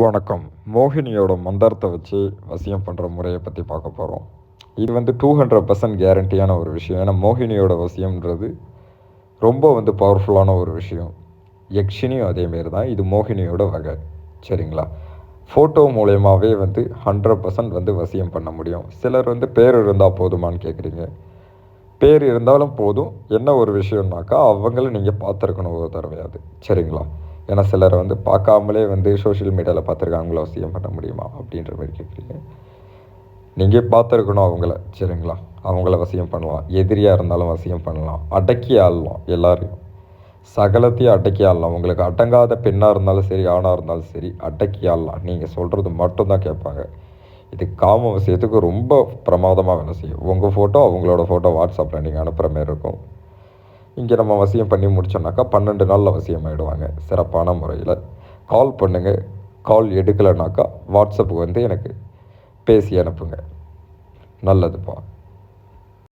வணக்கம். மோகினியோட மந்திரத்தை வச்சு வசியம் பண்ணுற முறையை பற்றி பார்க்க போகிறோம் இது வந்து டூ ஹண்ட்ரட் பர்சன்ட் கேரண்டியான ஒரு விஷயம். ஏன்னா மோகினியோட வசியம்ன்றது ரொம்ப வந்து பவர்ஃபுல்லான ஒரு விஷயம். யக்ஷினியும் அதேமாரி தான். இது மோகினியோட வகை. சரிங்களா? ஃபோட்டோ மூலயமாவே வந்து ஹண்ட்ரட் பர்சன்ட் வந்து வசியம் பண்ண முடியும். சிலர் வந்து பேர் இருந்தால் போதுமான்னு கேட்குறீங்க பேர் இருந்தாலும் போதும். என்ன ஒரு விஷயம்னாக்கா அவங்கள நீங்கள் பார்த்துருக்கணும் ஒரு தடவையாது சரிங்களா? ஏன்னா சிலர் வந்து பார்க்காமலே வந்து சோஷியல் மீடியாவில் பார்த்துருக்காங்களோ வசியம் பண்ண முடியுமா அப்படின்ற மாதிரி கேட்குறீங்க. நீங்கள் பார்த்துருக்கணும் அவங்கள சரிங்களா? அவங்கள வசியம் பண்ணலாம். எதிரியாக இருந்தாலும் வசியம் பண்ணலாம். அடக்கி ஆளலாம் எல்லாரையும். சகலத்தையும் அடக்கி ஆளலாம். உங்களுக்கு அடங்காத பெண்ணாக இருந்தாலும் சரி ஆணாக இருந்தாலும் சரி அடக்கி ஆளலாம். நீங்கள் சொல்கிறது மட்டும்தான் கேட்பாங்க. இது காம விஷயத்துக்கு ரொம்ப பிரமாதமாக வேலை செய்யும். உங்கள் ஃபோட்டோ அவங்களோட ஃபோட்டோ வாட்ஸ்அப்பில் நீங்கள் அனுப்புகிற மாதிரி இருக்கும். இங்கே நம்ம வசியம் பண்ணி முடிச்சோம்னாக்கா பன்னெண்டு நாளில் வசியம் ஆகிடுவாங்க சிறப்பான முறையில். கால் பண்ணுங்கள் கால் எடுக்கலைனாக்கா வாட்ஸ்அப்புக்கு வந்து எனக்கு பேசி அனுப்புங்க. நல்லதுப்பா.